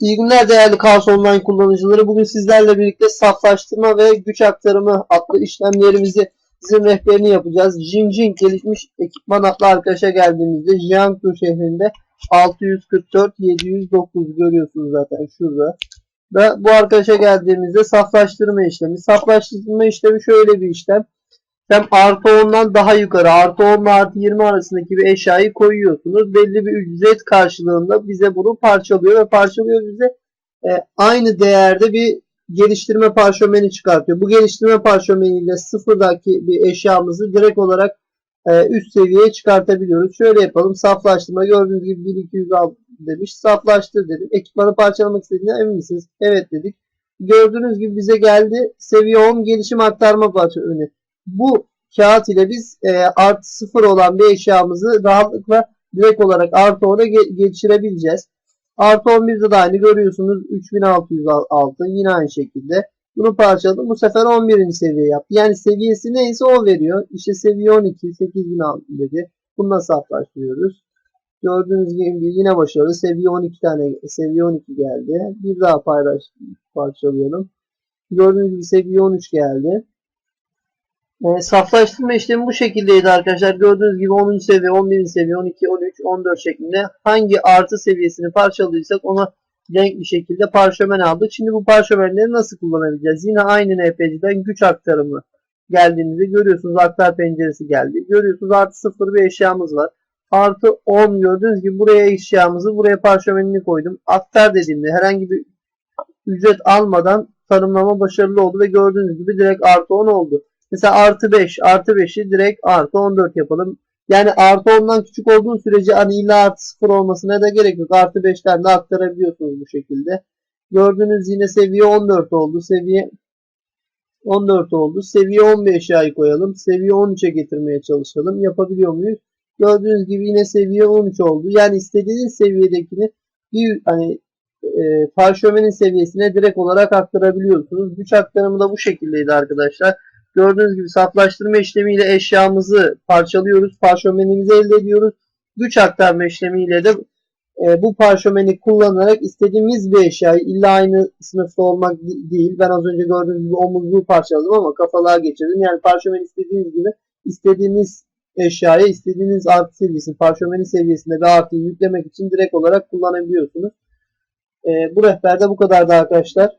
İyi günler değerli Kaos Online kullanıcıları. Bugün sizlerle birlikte saflaştırma ve güç aktarımı adlı işlemlerimizi sizin rehberini yapacağız. Jingjing gelişmiş ekipman adlı arkadaşa geldiğimizde Jiangsu şehrinde 644 709 görüyorsunuz zaten şurada. Ve bu arkadaşa geldiğimizde saflaştırma işlemi. Saflaştırma işlemi şöyle bir işlem. Sen artı 10'dan daha yukarı artı 10 ile artı 20 arasındaki bir eşyayı koyuyorsunuz. Belli bir ücret karşılığında bize bunu parçalıyor ve parçalıyor bize e, aynı değerde bir geliştirme parşömeni çıkartıyor. Bu geliştirme parşömeniyle sıfırdaki bir eşyamızı direkt olarak e, üst seviyeye çıkartabiliyoruz. Şöyle yapalım. Saflaştırma gördüğünüz gibi 1200 al demiş. Saflaştır dedim. Ekipmanı parçalamak istediğine emin misiniz? Evet dedik. Gördüğünüz gibi bize geldi. Seviye 10 gelişim aktarma parçömeni bu kağıt ile biz e, artı sıfır olan bir eşyamızı rahatlıkla direkt olarak artı 10'a ge- geçirebileceğiz. Artı 11'de de aynı görüyorsunuz 3606 yine aynı şekilde. Bunu parçaladım. Bu sefer 11. seviye yaptı. Yani seviyesi neyse o veriyor. İşte seviye 12 8006 dedi. Bunu nasıl hesaplaştırıyoruz? Gördüğünüz gibi yine başarılı. Seviye 12 tane seviye 12 geldi. Bir daha paylaş parçalayalım. Gördüğünüz gibi seviye 13 geldi. E, saflaştırma işlemi bu şekildeydi arkadaşlar. Gördüğünüz gibi 10. seviye, 11. seviye, 12, 13, 14 şeklinde hangi artı seviyesini parçaladıysak ona renk bir şekilde parşömen aldık. Şimdi bu parşömenleri nasıl kullanabileceğiz? Yine aynı NPC'den güç aktarımı geldiğimizde görüyorsunuz aktar penceresi geldi. Görüyorsunuz artı 0 bir eşyamız var. Artı 10 gördüğünüz gibi buraya eşyamızı buraya parşömenini koydum. Aktar dediğimde herhangi bir ücret almadan tanımlama başarılı oldu ve gördüğünüz gibi direkt artı 10 oldu. Mesela artı 5, artı 5'i direkt artı 14 yapalım. Yani artı 10'dan küçük olduğu sürece hani illa artı 0 olmasına da gerek yok. Artı 5'ten de aktarabiliyorsunuz bu şekilde. Gördüğünüz yine seviye 14 oldu. Seviye 14 oldu. Seviye 15 ay koyalım. Seviye 13'e getirmeye çalışalım. Yapabiliyor muyuz? Gördüğünüz gibi yine seviye 13 oldu. Yani istediğiniz seviyedekini bir hani e, parşömenin seviyesine direkt olarak aktarabiliyorsunuz. Güç aktarımı da bu şekildeydi arkadaşlar. Gördüğünüz gibi saflaştırma işlemiyle eşyamızı parçalıyoruz. Parşömenimizi elde ediyoruz. Güç aktarma işlemiyle de e, bu parşömeni kullanarak istediğimiz bir eşyayı illa aynı sınıfta olmak değil. Ben az önce gördüğünüz gibi omuzluğu parçaladım ama kafalığa geçirdim. Yani parşömen istediğiniz gibi istediğiniz eşyaya istediğiniz artı seviyesi, parşömenin seviyesinde bir artıyı yüklemek için direkt olarak kullanabiliyorsunuz. E, bu rehberde bu kadardı arkadaşlar.